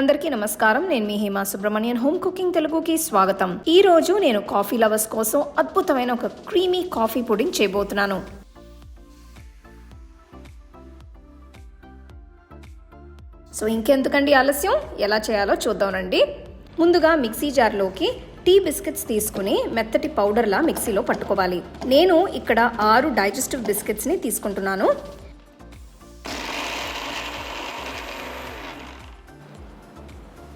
అందరికీ నమస్కారం. నేను మీ హేమా సుబ్రహ్మణ్యన్. హోమ్ కుకింగ్ తెలుగుకి స్వాగతం. ఈ రోజు నేను కాఫీ లవర్స్ కోసం అద్భుతమైన ఒక క్రీమీ కాఫీ పుడింగ్ చేయబోతున్నాను. సో ఇంకెందుకండి ఆలస్యం? ఎలా చేయాలో చూద్దాం రండి. ముందుగా మిక్సీ జార్లోకి టీ బిస్కెట్స్ తీసుకుని మెత్తటి పౌడర్లా మిక్సీలో పట్టుకోవాలి. నేను ఇక్కడ ఆరు డైజెస్టివ్ బిస్కెట్స్ని తీసుకుంటున్నాను.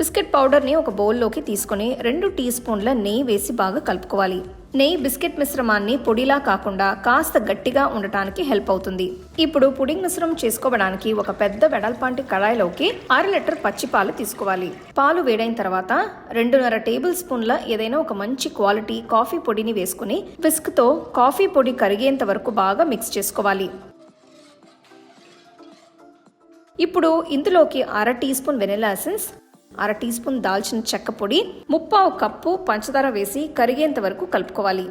బిస్కెట్ పౌడర్ని ఒక బౌల్లోకి తీసుకొని రెండు టీ స్పూన్ల నెయ్యి వేసి బాగా కలుపుకోవాలి. నెయ్యి బిస్కెట్ మిశ్రమాన్ని పొడిలా కాకుండా కాస్త గట్టిగా ఉండటానికి హెల్ప్ అవుతుంది. ఇప్పుడు పుడింగ్ మిశ్రమం చేసుకోవడానికి ఒక పెద్ద వెడల్పాంటి కళాయిలోకి అర లీటర్ పచ్చి పాలు తీసుకోవాలి. పాలు వేడైన తర్వాత రెండున్నర టేబుల్ స్పూన్ల ఏదైనా ఒక మంచి క్వాలిటీ కాఫీ పొడిని వేసుకుని విస్క్తో కాఫీ పొడి కరిగేంత వరకు బాగా మిక్స్ చేసుకోవాలి. ఇప్పుడు ఇందులోకి అర టీ స్పూన్ వెనిలా ఎసెన్స్ అర టీ స్పూన్ దాల్చిన చెక్క పొడి ముప్పావు కప్పు పంచదార వేసి కరిగేంత వరకు కలుపుకోవాలి.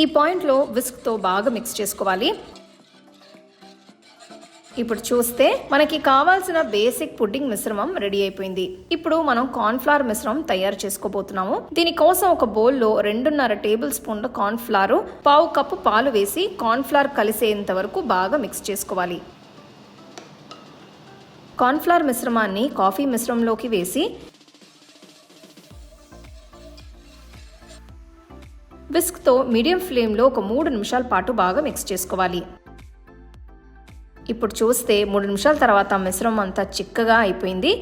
ఈ పాయింట్లో విస్క్తో బాగా మిక్స్ చేసుకోవాలి. ఇప్పుడు చూస్తే మనకి కావాల్సిన బేసిక్ పుడ్డింగ్ మిశ్రమం రెడీ అయిపోయింది. ఇప్పుడు మనం కార్న్ఫ్లవర్ మిశ్రమం తయారు చేసుకోబోతున్నాము. దీనికోసం ఒక బౌల్లో రెండున్నర టేబుల్ స్పూన్ల కార్న్ఫ్లవర్ పావు కప్పు పాలు వేసి కార్న్ఫ్లవర్ కలిసేంత వరకు బాగా మిక్స్ చేసుకోవాలి. కార్న్ఫ్లవర్ మిశ్రమాన్ని కాఫీ మిశ్రమంలోకి వేసి విస్క్తో మీడియం ఫ్లేమ్లో ఒక మూడు నిమిషాల పాటు బాగా మిక్స్ చేసుకోవాలి. ఇప్పుడు చూస్తే మూడు నిమిషాల తర్వాత మిశ్రమం అంతా చిక్కగా అయిపోయింది.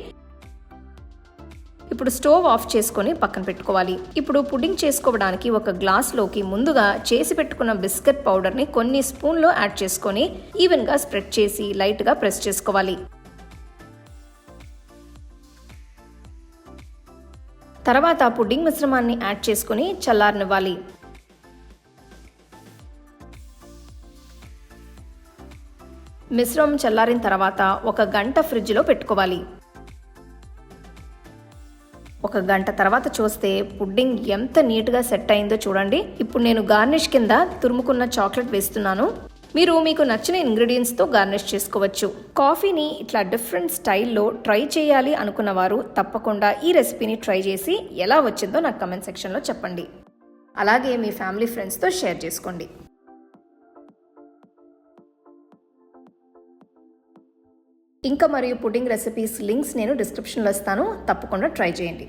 ఇప్పుడు స్టవ్ ఆఫ్ చేసుకొని పక్కన పెట్టుకోవాలి. ఇప్పుడు పుడ్డింగ్ చేసుకోవడానికి ఒక గ్లాస్లోకి ముందుగా చేసి పెట్టుకున్న బిస్కెట్ పౌడర్ని కొన్ని స్పూన్లో యాడ్ చేసుకొని ఈవెన్గా స్ప్రెడ్ చేసి లైట్గా ప్రెస్ చేసుకోవాలి. తర్వాత పుడ్డింగ్ మిశ్రమాన్ని యాడ్ చేసుకుని చల్లారనివ్వాలి. మిశ్రమం చల్లారిన తర్వాత ఒక గంట ఫ్రిడ్జ్లో పెట్టుకోవాలి. ఒక గంట తర్వాత చూస్తే పుడ్డింగ్ ఎంత నీట్గా సెట్ అయిందో చూడండి. ఇప్పుడు నేను గార్నిష్ కింద తురుముకున్న చాక్లెట్ వేస్తున్నాను. మీరు మీకు నచ్చిన ఇంగ్రీడియంట్స్తో గార్నిష్ చేసుకోవచ్చు. కాఫీని ఇట్లా డిఫరెంట్ స్టైల్లో ట్రై చేయాలి అనుకున్న వారు తప్పకుండా ఈ రెసిపీని ట్రై చేసి ఎలా వచ్చిందో నాకు కమెంట్ సెక్షన్లో చెప్పండి. అలాగే మీ ఫ్యామిలీ ఫ్రెండ్స్తో షేర్ చేసుకోండి. ఇంకా మరియు పుడ్డింగ్ రెసిపీస్ లింక్స్ నేను డిస్క్రిప్షన్లో ఇస్తాను. తప్పకుండా ట్రై చేయండి.